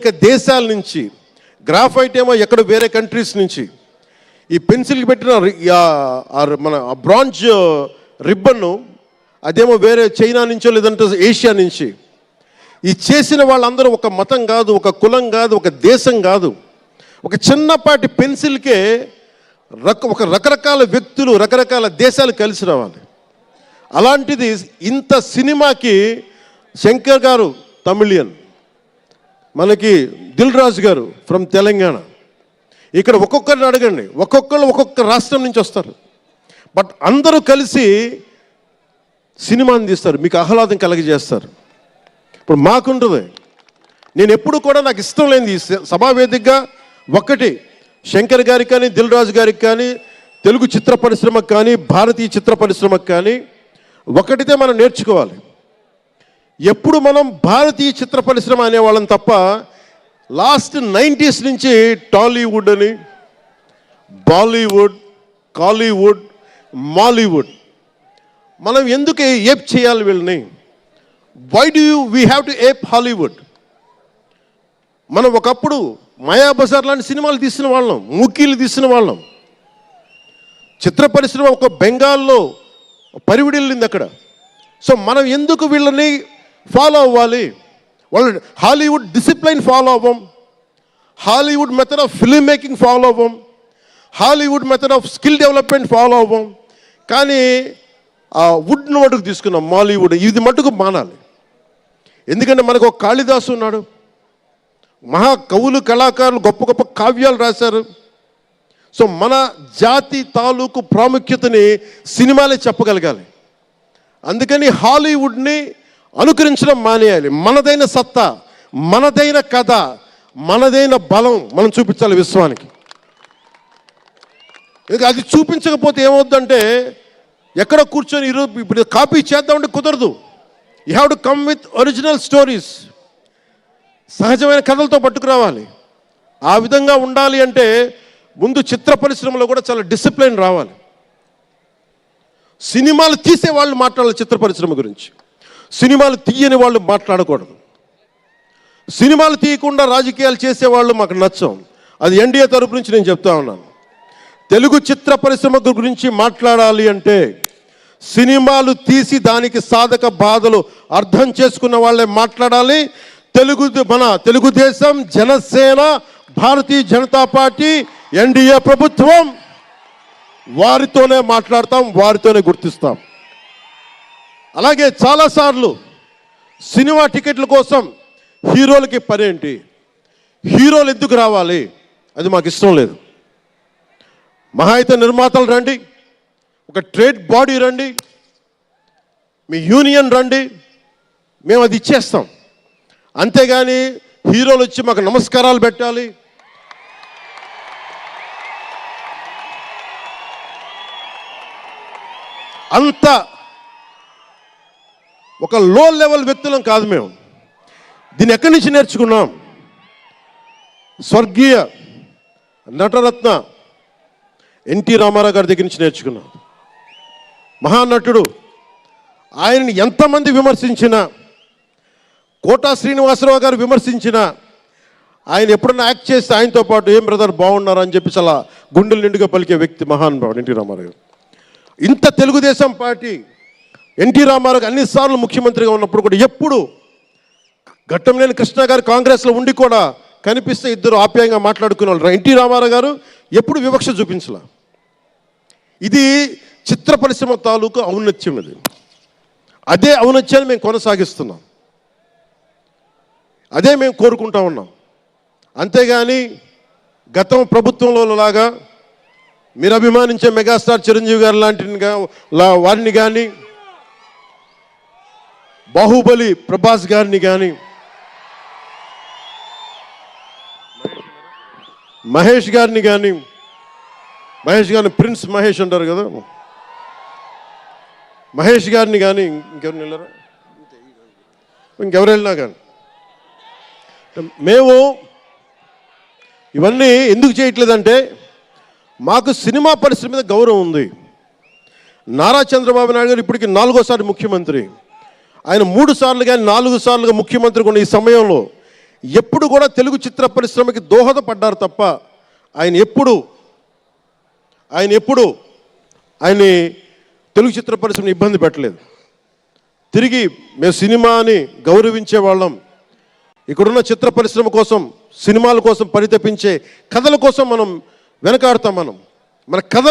అనేక దేశాల నుంచి గ్రాఫైట్ ఏమో ఎక్కడ వేరే కంట్రీస్ నుంచి ఈ పెన్సిల్కి పెట్టిన మన బ్రాంజ్ రిబ్బన్ను అదేమో వేరే చైనా నుంచో లేదంటే ఏషియా నుంచి ఈ చేసిన వాళ్ళందరూ ఒక మతం కాదు ఒక కులం కాదు ఒక దేశం కాదు. ఒక చిన్నపాటి పెన్సిల్కే రక ఒక రకరకాల వ్యక్తులు రకరకాల దేశాలు కలిసి రావాలి. అలాంటిది ఇంత సినిమాకి శంకర్ గారు తమిళియన్. మనకి దిల్ రాజు గారు ఫ్రమ్ తెలంగాణ. ఇక్కడ ఒక్కొక్కరిని అడగండి. ఒక్కొక్కరు ఒక్కొక్క రాష్ట్రం నుంచి వస్తారు. బట్ అందరూ కలిసి సినిమాని తీస్తారు. మీకు ఆహ్లాదం కలగజేస్తారు. ఇప్పుడు మాకుంటుంది. నేను ఎప్పుడు కూడా నాకు ఇష్టం లేనిది సభావేదికగా ఒక్కటి శంకర్ గారికి కానీ దిల్ రాజు గారికి కానీ తెలుగు చిత్ర పరిశ్రమకు కానీ భారతీయ చిత్ర పరిశ్రమకు కానీ ఒకటితే మనం నేర్చుకోవాలి. ఎప్పుడు మనం భారతీయ చిత్ర పరిశ్రమ అనేవాళ్ళం తప్ప లాస్ట్ నైంటీస్ నుంచి టాలీవుడ్ అని బాలీవుడ్ కాలీవుడ్ మాలీవుడ్. మనం ఎందుకు ఏప్ చేయాలి వీళ్ళని? Why do you we have to ape Hollywood మనం ఒకప్పుడు మాయాబజార్ లాంటి సినిమాలు తీసిన వాళ్ళం మూకీలు తీసిన వాళ్ళం. చిత్ర పరిశ్రమ ఒక బెంగాల్లో పరివిడిల్లింది అక్కడ. సో మనం ఎందుకు వీళ్ళని ఫాలో అవ్వాలి. వాళ్ళు Hollywood discipline follow అవ్వం. Hollywood method of film making follow అవ్వం. Hollywood method of skill development follow అవ్వం. కానీ ఆ వుడ్ను మటుకు తీసుకున్నాం మాలీవుడ్. ఇది మటుకు మానాలి. ఎందుకంటే మనకు ఒక కాళిదాసు ఉన్నాడు. మహా కవులు కళాకారులు గొప్ప గొప్ప కావ్యాలు రాశారు. సో మన జాతి తాలూకు ప్రాముఖ్యతని సినిమాలే చెప్పగలగాలి. అందుకని హాలీవుడ్ని అనుకరించడం మానేయాలి. మనదైన సత్తా మనదైన కథ మనదైన బలం మనం చూపించాలి విశ్వానికి. ఇక అది చూపించకపోతే ఏమవుద్దంటే ఎక్కడ కూర్చొని ఈరోజు ఇప్పుడు కాపీ చేద్దామంటే కుదరదు. You have to come with original stories సహజమైన కథలతో పట్టుకురావాలి. ఆ విధంగా ఉండాలి అంటే ముందు చిత్ర పరిశ్రమలో కూడా చాలా డిసిప్లిన్ రావాలి. సినిమాలు తీసే వాళ్ళు మాట్లాడాలి చిత్ర పరిశ్రమ గురించి. సినిమాలు తీయని వాళ్ళు మాట్లాడకూడదు. సినిమాలు తీయకుండా రాజకీయాలు చేసేవాళ్ళు మాకు నచ్చం. అది ఎన్డీఏ తరపు నుంచి నేను చెప్తా ఉన్నాను. తెలుగు చిత్ర పరిశ్రమ గురించి మాట్లాడాలి అంటే సినిమాలు తీసి దానికి సాధక బాధలు అర్థం చేసుకున్న వాళ్ళే మాట్లాడాలి. తెలుగు మన తెలుగుదేశం జనసేన భారతీయ జనతా పార్టీ ఎన్డీఏ ప్రభుత్వం వారితోనే మాట్లాడతాం వారితోనే గుర్తిస్తాం. అలాగే చాలాసార్లు సినిమా టికెట్ల కోసం హీరోలకి పనేంటి? హీరోలు ఎందుకు రావాలి? అది మాకు ఇష్టం లేదు. మహాయుత నిర్మాతలు రండి. ఒక ట్రేడ్ బాడీ రండి. మీ యూనియన్ రండి. మేము అది ఇచ్చేస్తాం. అంతేగాని హీరోలు వచ్చి మాకు నమస్కారాలు పెట్టాలి. అంత ఒక లో లెవెల్ వ్యక్తులం కాదు మేము. దీన్ని ఎక్కడి నుంచి నేర్చుకున్నాం? స్వర్గీయ నటరత్న ఎన్టీ రామారావు గారి దగ్గర నుంచి నేర్చుకున్నాం. మహానటుడు ఆయనని ఎంతమంది విమర్శించినా కోటా శ్రీనివాసరావు గారు విమర్శించినా ఆయన ఎప్పుడన్నా యాక్ట్ చేస్తే ఆయనతో పాటు ఏం బ్రదర్ బాగున్నారు? అని చెప్పి చాలా గుండెలు నిండుగా పలికే వ్యక్తి మహానుభావుడు ఎన్టీ రామారావు ఇంత తెలుగుదేశం పార్టీ ఎన్టీ రామారావు అన్ని అన్నిసార్లు ముఖ్యమంత్రిగా ఉన్నప్పుడు కూడా ఎప్పుడు ఘట్టంలేని కృష్ణ గారు కాంగ్రెస్లో ఉండి కూడా కనిపిస్తే ఇద్దరు ఆప్యాయంగా మాట్లాడుకునే వాళ్ళు ఎన్టీ రామారావు గారు ఎప్పుడు వివక్ష చూపించలా. ఇది చిత్ర పరిశ్రమ తాలూకు ఔన్నత్యం ఇది. అదే ఔన్నత్యాన్ని మేము కొనసాగిస్తున్నాం. అదే మేము కోరుకుంటా ఉన్నాం. అంతేగాని గతం ప్రభుత్వంలో లాగా మీరు అభిమానించే మెగాస్టార్ చిరంజీవి గారు లాంటి వారిని కానీ బాహుబలి ప్రభాస్ గారిని కానీ మహేష్ గారిని కానీ మహేష్ గారిని ప్రిన్స్ మహేష్ అంటారు కదా. మహేష్ గారిని కానీ ఇంకెవరు వెళ్ళారా? ఇంకెవరు వెళ్ళినా కానీ మేము ఇవన్నీ ఎందుకు చేయట్లేదంటే మాకు సినిమా పరిశ్రమ మీద గౌరవం ఉంది. నారా చంద్రబాబు నాయుడు గారు ఇప్పటికి నాలుగోసారి ముఖ్యమంత్రి. ఆయన మూడు సార్లు కానీ నాలుగు సార్లుగా ముఖ్యమంత్రి ఉన్న ఈ సమయంలో ఎప్పుడు కూడా తెలుగు చిత్ర పరిశ్రమకి దోహదపడ్డారు తప్ప ఆయన ఎప్పుడు ఆయన ఎప్పుడు ఆయన్ని తెలుగు చిత్ర పరిశ్రమని ఇబ్బంది పెట్టలేదు. తిరిగి మేము సినిమాని గౌరవించే వాళ్ళం. ఇక్కడున్న చిత్ర పరిశ్రమ కోసం సినిమాల కోసం పరితపించే కథల కోసం మనం వెనకాడతాం మనం. మన కథలు